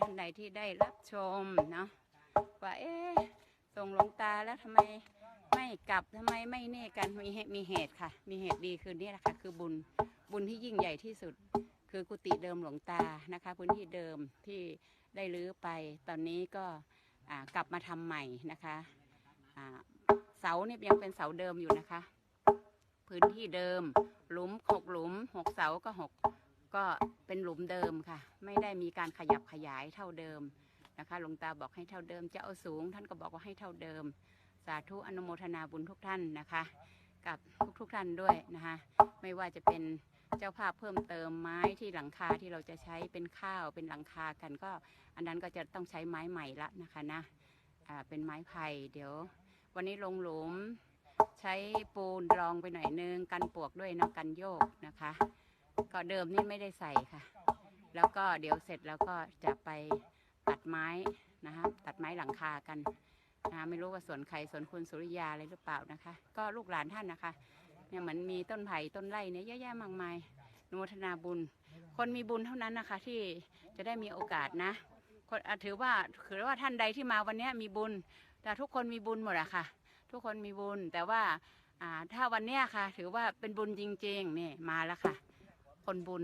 ท่านใดที่ได้รับชมเนาะว่าเอ๊ะส่งหลวงตาแล้วทำไมไม่กลับทำไมไม่เน่กันมีเหตุมีเหตุค่ะ มีเหตุดีคือนี่แหละค่ะคือบุญบุญที่ยิ่งใหญ่ที่สุด คือกุฏิเดิมหลวงตานะคะ พื้นที่เดิมที่ได้รื้อไป ตอนนี้ก็กลับมาทำใหม่นะคะเสาเนี่ยยังเป็นเสาเดิมอยู่นะคะ พื้นที่เดิมหลุมหกหลุมหกเสาก็หก ก็เป็นหลุมเดิมค่ะ ไม่ได้มีการขยับขยายเท่าเดิมนะคะหลวงตาบอกให้เท่าเดิมจะเอาสูง ท่านก็บอกว่าให้เท่าเดิม สาธุอนุโมทนาบุญทุกท่านนะคะ กับทุกๆท่านด้วยนะคะ ไม่ว่าจะเป็นเจ้าภาพเพิ่มเติมไม้ที่หลังคาที่เราจะใช้เป็นข้าวเป็นหลังคากันก็ อันนั้นก็จะต้องใช้ไม้ใหม่ละนะคะนะอ่าเป็นไม้ไผ่เดี๋ยว วันนี้ลงหลุม ใช้ปูนรองไปหน่อยนึงกันปวกด้วยนะกันโยกนะคะ ก็เดิมนี่ไม่ได้ใส่ค่ะ แล้วก็เดี๋ยวเสร็จแล้วก็จะไปตัดไม้นะคะตัดไม้หลังคากันนะไม่รู้ว่าสวนใครสวนคุณสุริยาอะไรหรือเปล่านะคะ ก็ลูกหลานท่านนะคะเนี่ยเหมือนมีต้นไผ่ต้นไร่เนี่ยเยอะแยะมากมายนุทนาบุญ คนมีบุญเท่านั้นนะคะที่จะได้มีโอกาสนะคนถือว่าถือว่าท่านใดที่มาวันนี้มีบุญ แต่ทุกคนมีบุญหมดอะค่ะ ทุกคนมีบุญแต่ว่าถ้าวันนี้ค่ะ ถือว่าเป็นบุญจริงๆนี่มาแล้วค่ะ คนบุญ